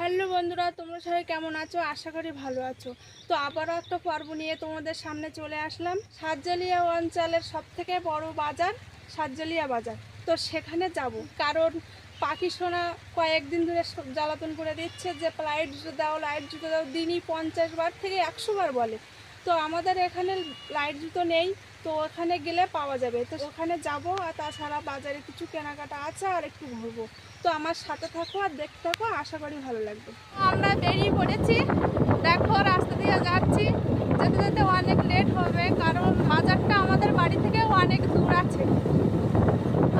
Hello বন্ধুরা, তোমরা সবাই কেমন আছো? আশা করি ভালো আছো। তো আবারও একটা পর্ব নিয়ে তোমাদের সামনে চলে আসলাম। সাতজালিয়া অঞ্চলের সব থেকে বড় বাজার সাতজালিয়া বাজার। তো সেখানে যাব। কারণ পাখি সোনা কয়েকদিন ধরে জ্বালাতন করে দিচ্ছে যে, লাইট জুতো দাও, লাইট জুতো দাও, দিনই পঞ্চাশ বার থেকে একশো বার বলে। তো আমাদের এখানে লাইট জুতো নেই। তো ওখানে গেলে পাওয়া যাবে। তো ওখানে যাব আর তাছাড়া বাজারে কিছু কেনাকাটা আছে আর একটু ঘুরবো। তো আমার সাথে থাকো আর দেখতে থাকো, আশা করি ভালো লাগবে। আমরা বেরিয়ে পড়েছি। দেখো রাস্তা দিয়ে যাচ্ছি। যেতে যেতে অনেক লেট হবে, কারণ বাজারটা আমাদের বাড়ি থেকে অনেক দূর আছে।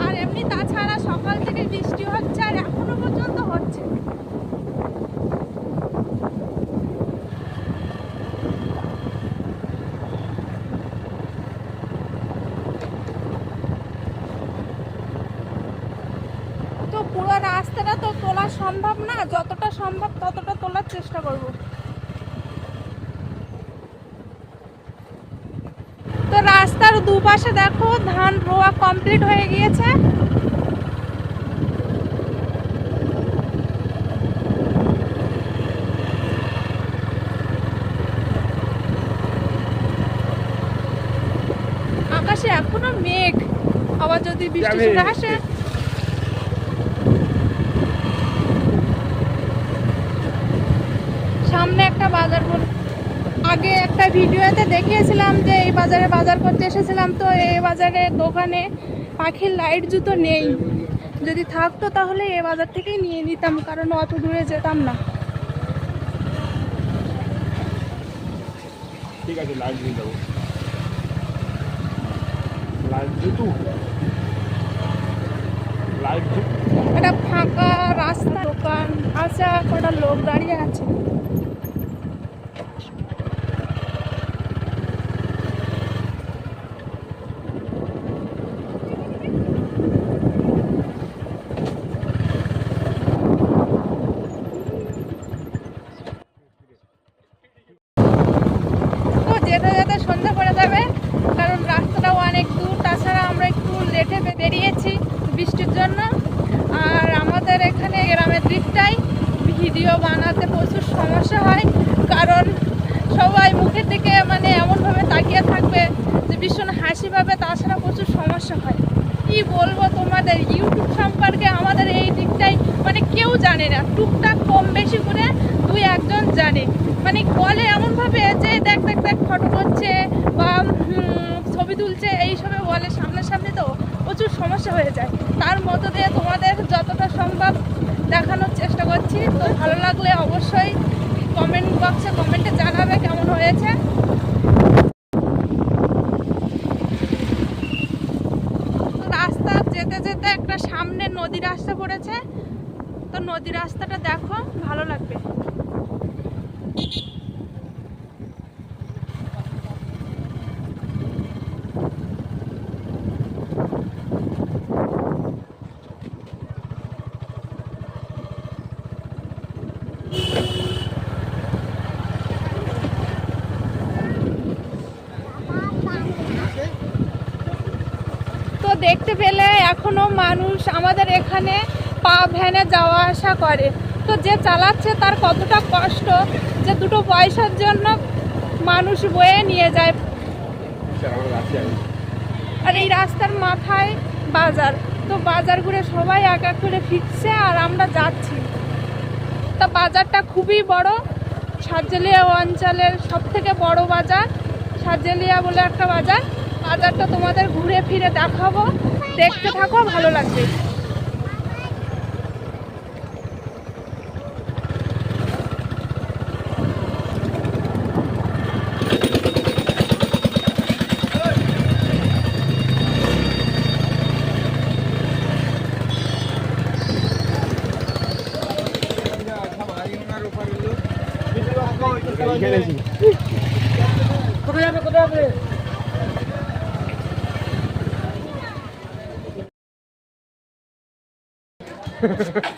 আর এমনি তাছাড়া সকাল থেকে বৃষ্টি হচ্ছে আর এখনও পর্যন্ত হচ্ছে তো পুরো রাস্তাটা তো তোলা সম্ভব না যতটা সম্ভব ততটা তোলার চেষ্টা করব। তো রাস্তার দুপাশে দেখো ধান রোয়া কমপ্লিট হয়ে গিয়েছে। আকাশে এখনও মেঘ আবার যদি বৃষ্টি আসে সামনে একটা বাজার আগে একটা ভিডিওতে দেখিয়েছিলাম যে এই বাজারে বাজার করতে এসেছিলাম তো এই বাজারে দোকানে পাখির লাইট জুতো নেই। যদি থাকতো তাহলে এ বাজার থেকেই নিয়ে নিতাম কারণ অত দূরে যেতাম না। ঠিক আছে লাইট দিয়ে দেবো লাইট জুতু? লাইট জুতু? এটা ফাঁকা রাস্তা দোকান আছে কটা লোক দাঁড়িয়ে আছে তো যেতে যেতে সন্ধ্যা পড়ে যাবে কারণ রাস্তাটাও অনেক দূর তাছাড়া আমরা একটু লেটে বে- বেরিয়েছি বৃষ্টির জন্য আর আমাদের এখানে গ্রামের দিকটাই ভিডিও বানাতে প্রচুর সমস্যা হয় কারণ সবাই মুখের দিকে মানে এমনভাবে তাকিয়ে থাকবে যে ভীষণ হাসি পাবে তাছাড়া প্রচুর সমস্যা হয় কি বলব তোমাদের ইউটিউব সম্পর্কে আমাদের এই দিকটাই মানে কেউ জানে না টুকটাক কম বেশি করে দুই একজন জানে মানে বলে এমনভাবে যে দেখ দেখ দেখ ফটো করছে বা হুম, ছবি তুলছে এইসবে বলে সামনাসামনি তো প্রচুর সমস্যা হয়ে যায় তার মধ্য দিয়ে তোমাদের যতটা সম্ভব দেখানোর চেষ্টা করছি তো ভালো লাগলে অবশ্যই কমেন্ট বক্সে কমেন্টে জানাবে কেমন হয়েছে রাস্তা যেতে যেতে একটা সামনে নদী রাস্তা পড়েছে তো নদী রাস্তাটা দেখো ভালো লাগবে। দেখতে পেলে এখনও মানুষ আমাদের এখানে পা ভ্যানে যাওয়া আসা করে। তো যে চালাচ্ছে তার কতটা কষ্ট যে দুটো পয়সার জন্য মানুষ বয়ে নিয়ে যায়। আর এই রাস্তার মাথায় বাজার। তো বাজার ঘুরে সবাই এক এক করে ফিরছে আর আমরা যাচ্ছি। তা বাজারটা খুবই বড়। সার্জেলিয়া অঞ্চলের সব থেকে বড় বাজার। সার্জেলিয়া বলে একটা বাজার। বাজারটা তোমাদের ঘুরে ফিরে দেখাবো। দেখতে থাকো, ভালো লাগবে।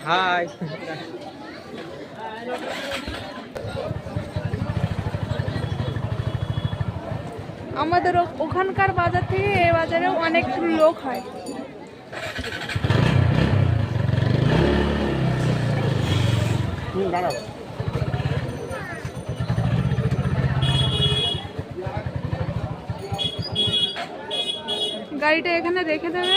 হাই আমাদের ওখানকার বাজার থেকে এ বাজারেও অনেক লোক হয়। দাঁড়াও। গাড়িটা এখানে রেখে দেবে।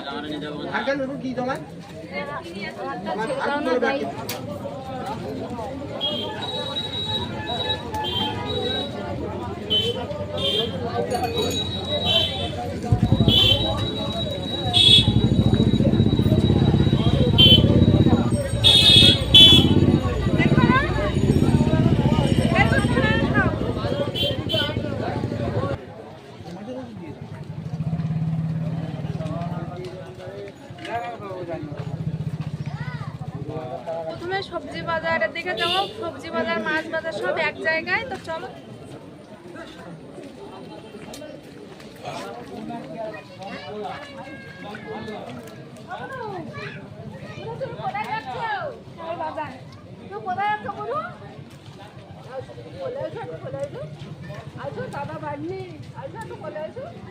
করে দাম? কি যে নাও। দেখো প্রথমে সবজি বাজারের দিকে যাব। সবজি বাজার, মাছ বাজার সব এক জায়গায়। তো চলো। যেতে যেতে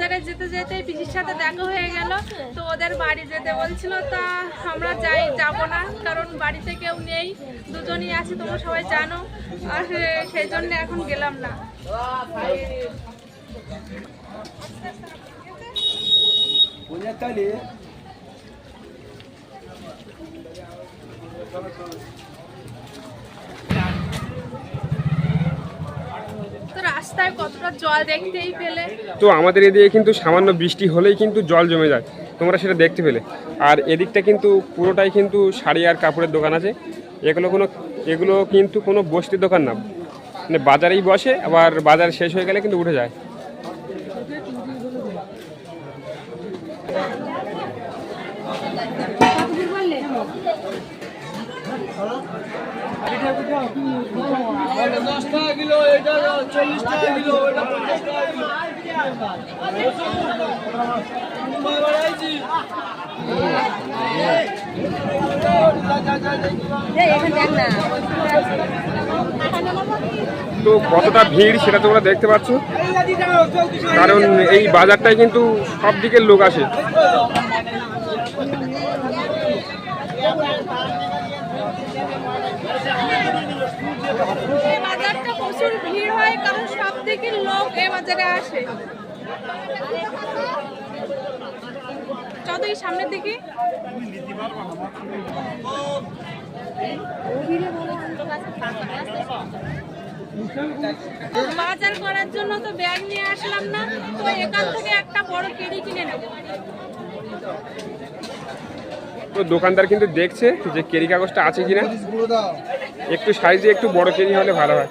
বাজারে যেতে যেতে পিসির সাথে দেখা হয়ে গেল। তো ওদের বাড়ি যেতে বলছিল, তা আমরা যাই, যাব না, কারণ বাড়িতে কেউ নেই, দুজনই আছি, তোমরা সবাই জানো। আর সেই জন্য এখন গেলাম না। তো রাস্তায় তো আমাদের এদিকে কিন্তু সামান্য বৃষ্টি হলেই কিন্তু জল জমে যায়, তোমরা সেটা দেখতে পেলে। আর এদিকটা কিন্তু পুরোটাই কিন্তু শাড়ি আর কাপড়ের দোকান আছে। এগুলো কোনো, এগুলো কিন্তু কোনো বস্তির দোকান না। মানে বাজারেই বসে, আবার বাজার শেষ হয়ে গেলে কিন্তু উঠে যায়। তো কতটা ভিড় সেটা তোমরা দেখতে পাচ্ছ? কারণ এই বাজারটায় কিন্তু সব দিকের লোক আসে এই বাজারটা প্রচুর ভিড় হয়, কারণ সব লোক এই বাজারে আসে। সামনের দিকে। বাজার করার জন্য তো ব্যাগ নিয়ে আসলাম না, তো এখান থেকে একটা বড় কেড়ি কিনে নেব। তো দোকানদার কিন্তু দেখছে যে কেরি কাগজটা আছে কিনা। একটু সাইজে একটু বড় কেরি হলে ভালো হয়।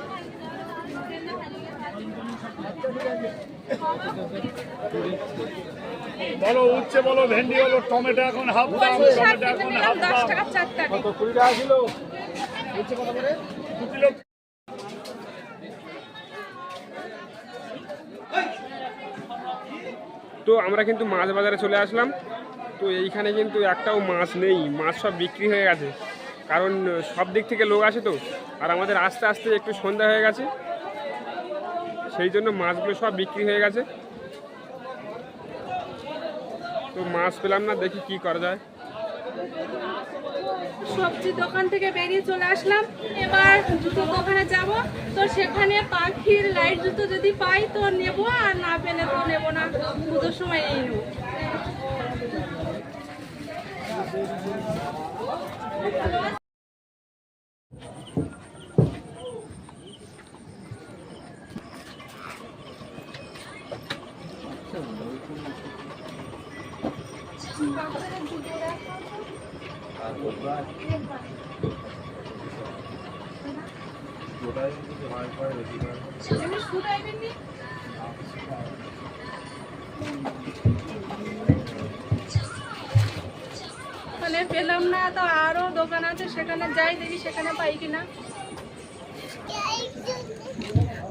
বলো উচ্ছে বলো ভেন্ডি বলো টমেটো এখন হাফ দাম টমেটো এখন হাফ দাম। টাকা চারটা কত কুড়ি টাকা কিলো? উচ্ছে কত করে? দু কিলো। তো আমরা কিন্তু মাছ বাজারে চলে আসলাম। তো এইখানে কিন্তু একটাও মাছ নেই মাছ সব বিক্রি হয়ে গেছে। কারণ সব দিক থেকে লোক আসে তো। আর আমাদের আস্তে আস্তে একটু সন্ধ্যা হয়ে গেছে। সেই জন্য মাছগুলো সব বিক্রি হয়ে গেছে। তো মাছ পেলাম না, দেখি কি করা যায়। সবজি দোকান থেকে বেরিয়ে চলে আসলাম। এবার জুতোর দোকানে যাব। তো সেখানে পাখির লাইট জুতো যদি পাই তো নেব, আর না পেলে তো নেব না। পুজোর সময় এই নেব এমনি শুধু আইবেন নি? মানে পেলাম না, তো আরও দোকান আছে, সেখানে যাই দেখি সেখানে পাই কিনা।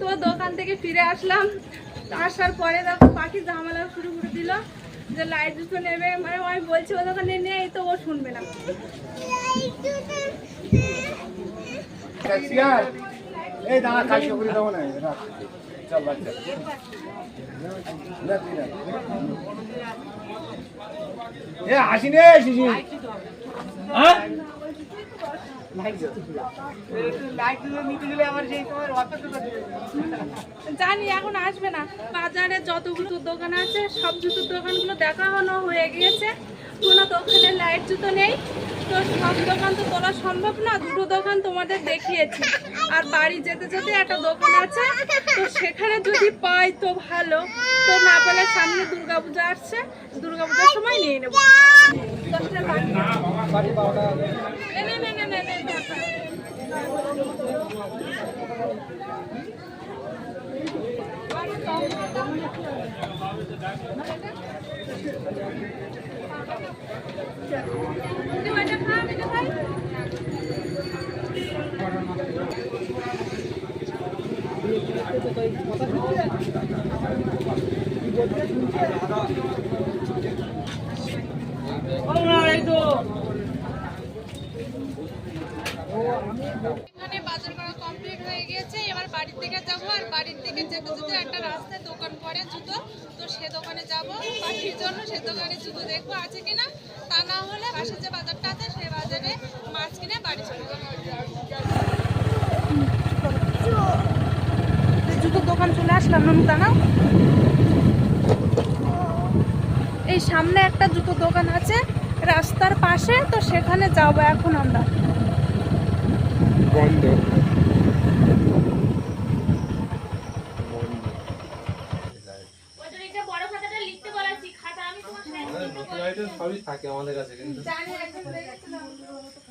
তো দোকান থেকে ফিরে আসলাম, আসার পরে দেখো পাখি ঝামেলা শুরু করে দিল। যে লাইট জুতো নেবে মানে আমি বলছি ও দোকানে নেই তো ও শুনবে না। এই দাঁড়া কাশি করে দেবো না চল বাচ্চা। না, তুই না। এ হাসি নে শিশি হ্যাঁ? জানি এখন আসবে না। বাজারে যত জুতোর দোকান আছে সব জুতোর দোকানগুলো দেখানো হয়ে গিয়েছে। কোনো দোকানে লাইট জুতো নেই। তো সব দোকান তো তোলা সম্ভব না দুটো দোকান তোমাদের দেখিয়েছি। আর বাড়ি যেতে যেতে একটা দোকান আছে তো সেখানে যদি পাই তো ভালো। তো না পেলে সামনে দুর্গাপূজা আসছে দুর্গাপূজার সময় নিয়ে নেব। দশটা বাকি নে, নে, নে, নে, নে, নে, দেখা। তুই ওইটা খা, আমি এটা খাই। এখানে বাজার করা কমপ্লিট হয়ে গিয়েছে। এবার বাড়ির দিকে যাব। আর বাড়ির দিকে যেতে যেতে একটা রাস্তায় দোকান পড়ে জুতো। তো সে দোকানে যাব। পাখির জন্য সে দোকানে জুতো দেখব আছে কিনা। তা না হলে পাশে যে বাজারটা আছে সেই বাজারে মাছ কিনে বাড়ি চলে যাব। জুতোর দোকান চলে আসলাম নমিতা এই সামনে একটা জুতো দোকান আছে, রাস্তার পাশে। তো সেখানে যাব এখন আমরা। বন্ধ সবই থাকে আমাদের কাছে কিন্তু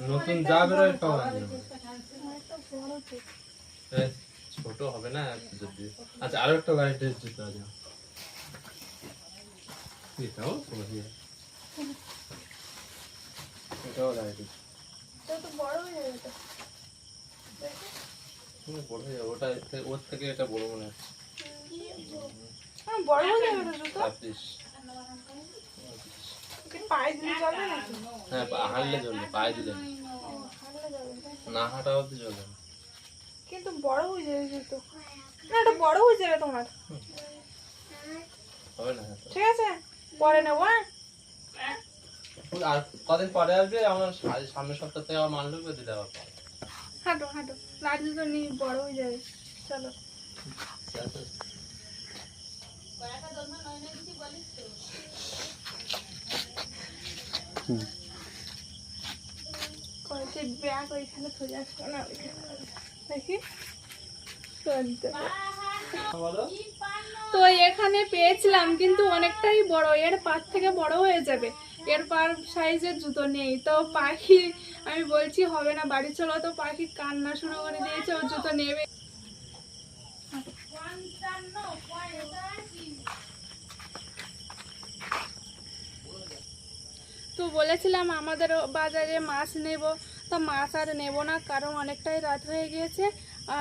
নতুন যা বেরোয় সব ছোট হবে না যদি। আচ্ছা আরও একটা লাইটের জুতো আছে এটাও সবই এটাও লাইটের তো তো বড় হয়ে যাবে বড় হয়ে যাবে ওটা ওর থেকে এটা বড় মনে হচ্ছে হ্যাঁ বড় হয়ে যাবে তো জুতো? পায়ে দিলে চলবে নাকি? হ্যাঁ হাঁটলে চলবে পায়ে দিলে। না। হাঁটলে যাবে না হাঁটা অবধি চলবে না। কিন্তু বড় হয়ে যাবে জুতো। না এটা বড় হয়ে যাবে তোমার। ঠিক আছে পরে নেব হ্যাঁ? আর কদিন পরে আসবে? আমার সামনের সপ্তাহ থেকে আমার মাল ঢুকবে দিতে হবে। হাঁটো হাঁটো। লাল জুতো নিয়ে বড় হয়ে যাবে। চলো। ব্যাগ ওইখানে আসব না, ওইখানে দেখি? তো এখানে পেয়েছিলাম, কিন্তু অনেকটাই বড়, এর পার থেকে বড় হয়ে যাবে। এর পার সাইজের জুতো নেই। তো পাখি, আমি বলছি, হবে না, বাড়ি চলো। তো পাখি কান্না শুরু করে দিয়েছে, ও জুতো নেবে। তো বলেছিলাম, আমাদের বাজারে মাছ নেব। তো মাছ আর নেব না, কারণ অনেকটাই রাত হয়ে গিয়েছে।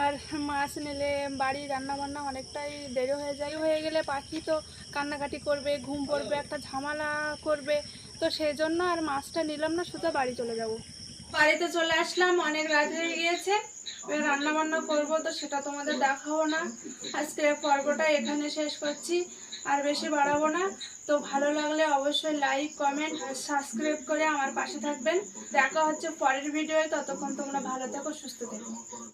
আর মাছ নিলে বাড়ি রান্না বান্না অনেকটাই দেরি হয়ে যায়। হয়ে গেলে পাখি তো কান্নাকাটি করবে, ঘুম পড়বে, একটা ঝামেলা করবে। তো সেই জন্য আর মাছটা নিলাম না শুধু বাড়ি চলে যাব। বাড়িতে চলে আসলাম, অনেক রাত হয়ে গিয়েছে। রান্না বান্না করব তো সেটা তোমাদের দেখাবো না। আজকে পর্বটা এখানে শেষ করছি, আর বেশি বাড়াবো না। তো ভালো লাগলে অবশ্যই লাইক কমেন্ট আর সাবস্ক্রাইব করে আমার পাশে থাকবেন। দেখা হচ্ছে পরের ভিডিওয়ে ততক্ষণ তোমরা ভালো থেকো, সুস্থ থেকো।